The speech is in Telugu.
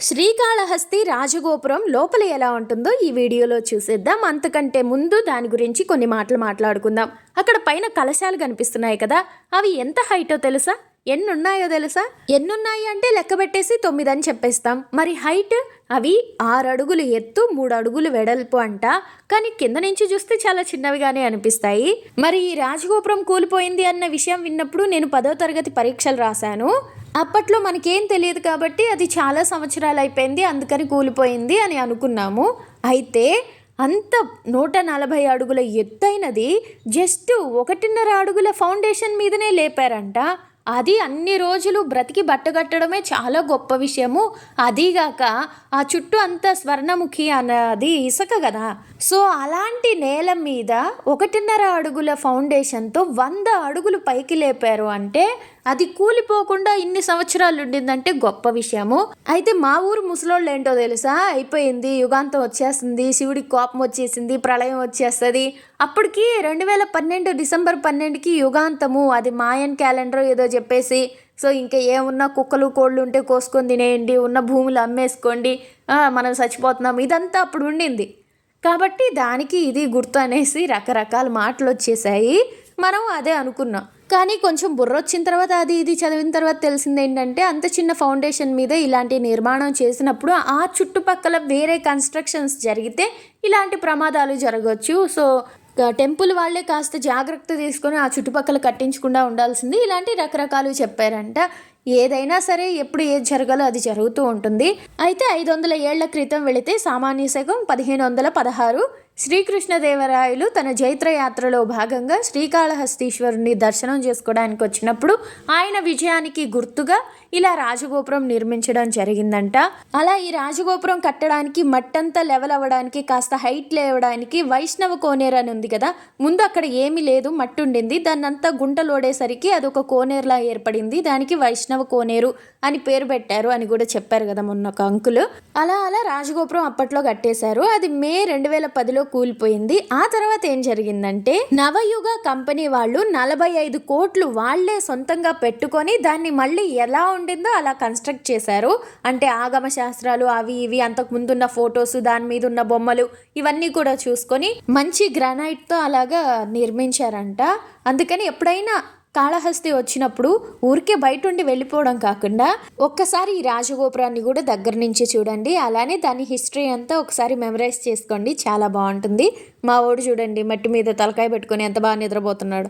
శ్రీకాళహస్తి రాజగోపురం లోపల ఎలా ఉంటుందో ఈ వీడియోలో చూసేద్దాం. అంతకంటే ముందు దాని గురించి కొన్ని మాటలు మాట్లాడుకుందాం. అక్కడ పైన కలశాలు కనిపిస్తున్నాయి కదా. అవి ఎంత హైటో తెలుసా? ఎన్ని ఉన్నాయో తెలుసా? ఎన్నున్నాయి అంటే లెక్క పెట్టేసి తొమ్మిది అని చెప్పేస్తాం. మరి హైట్? అవి ఆరు అడుగులు ఎత్తు మూడు అడుగులు వెడల్పు అంట. కానీ కింద నుంచి చూస్తే చాలా చిన్నవిగానే అనిపిస్తాయి. మరి ఈ రాజగోపురం కూలిపోయింది అన్న విషయం విన్నప్పుడు నేను పదో తరగతి పరీక్షలు రాశాను. అప్పట్లో మనకేం తెలియదు కాబట్టి అది చాలా సంవత్సరాలు అయిపోయింది అందుకని కూలిపోయింది అని అనుకున్నాము. అయితే అంత నూట నలభై అడుగుల ఎత్తైనది జస్ట్ ఒకటిన్నర అడుగుల ఫౌండేషన్ మీదనే లేపారంట. అది అన్ని రోజులు బ్రతికి బట్టగట్టడమే చాలా గొప్ప విషయము. అదీగాక ఆ చుట్టూ అంతా స్వర్ణముఖి అన్నది ఇసుక కదా. సో అలాంటి నేల మీద ఒకటిన్నర అడుగుల ఫౌండేషన్తో వంద అడుగులు పైకి లేపారు అంటే అది కూలిపోకుండా ఇన్ని సంవత్సరాలు ఉండిందంటే గొప్ప విషయము. అయితే మా ఊరు ముసలోళ్ళు ఏంటో తెలుసా? అయిపోయింది యుగాంతం వచ్చేస్తుంది శివుడికి కోపం వచ్చేసింది ప్రళయం వచ్చేస్తుంది. అప్పటికి రెండు వేల పన్నెండు డిసెంబర్ పన్నెండుకి యుగాంతము. అది మాయన్ క్యాలెండర్ ఏదో చెప్పేసి సో ఇంకా ఏమున్నా కుక్కలు కోళ్ళు ఉంటే కోసుకొని తినేయండి ఉన్న భూములు అమ్మేసుకోండి మనం చచ్చిపోతున్నాం. ఇదంతా అప్పుడు ఉండింది. కాబట్టి దానికి ఇది గుర్తు అనేసి రకరకాల మాటలు వచ్చేసాయి. మనం అదే అనుకున్నాం. కానీ కొంచెం బుర్ర వచ్చిన తర్వాత అది ఇది చదివిన తర్వాత తెలిసింది ఏంటంటే అంత చిన్న ఫౌండేషన్ మీద ఇలాంటి నిర్మాణం చేసినప్పుడు ఆ చుట్టుపక్కల వేరే కన్స్ట్రక్షన్స్ జరిగితే ఇలాంటి ప్రమాదాలు జరగవచ్చు సో టెంపుల్ వాళ్ళే కాస్త జాగ్రత్త తీసుకొని ఆ చుట్టుపక్కల కట్టించకుండా ఉండాల్సింది. ఇలాంటి రకరకాలు చెప్పారంట. ఏదైనా సరే ఎప్పుడు ఏది జరగాలో అది జరుగుతూ ఉంటుంది. అయితే ఐదు వందల ఏళ్ళ క్రితం వెళితే సామాన్య శకం పదిహేను వందల పదహారు. శ్రీకృష్ణదేవరాయలు తన జైత్రయాత్రలో భాగంగా శ్రీకాళహస్తీశ్వరుని దర్శనం చేసుకోవడానికి వచ్చినప్పుడు ఆయన విజయానికి గుర్తుగా ఇలా రాజగోపురం నిర్మించడం జరిగిందంట. అలా ఈ రాజగోపురం కట్టడానికి మట్టంతా లెవెల్ అవ్వడానికి కాస్త హైట్ లేవడానికి వైష్ణవ కోనేరు అని ఉంది కదా. ముందు అక్కడ ఏమీ లేదు మట్టి ఉండింది. దాన్నంతా గుంటలోడేసరికి అది ఒక కోనేరులా ఏర్పడింది. దానికి వైష్ణవ కోనేరు అని పేరు పెట్టారు అని కూడా చెప్పారు కదా మొన్న ఒక అంకులు. అలా అలా రాజగోపురం అప్పట్లో కట్టేశారు. అది మే రెండు వేల పదిలో కూలిపోయింది. ఆ తర్వాత ఏం జరిగిందంటే నవయుగ కంపెనీ వాళ్ళు నలభై ఐదు కోట్లు వాళ్ళే సొంతంగా పెట్టుకొని దాన్ని మళ్ళీ ఎలా ఉండిందో అలా కన్స్ట్రక్ట్ చేశారు. అంటే ఆగమ శాస్త్రాలు అవి ఇవి అంతకు ముందున్న ఫొటోస్ దాని మీద ఉన్న బొమ్మలు ఇవన్నీ కూడా చూసుకొని మంచి గ్రానైట్తో అలాగా నిర్మించారంట. అందుకని ఎప్పుడైనా కాళహస్తి వచ్చినప్పుడు ఊరికే బయట ఉండి వెళ్ళిపోవడం కాకుండా ఒక్కసారి ఈ రాజగోపురాన్ని కూడా దగ్గర నుంచి చూడండి. అలానే దాని హిస్టరీ అంతా ఒకసారి మెమరైజ్ చేసుకోండి. చాలా బాగుంటుంది. మా ఓడు చూడండి మట్టి మీద తలకాయ పెట్టుకొని ఎంత బాగా నిద్రపోతున్నాడు.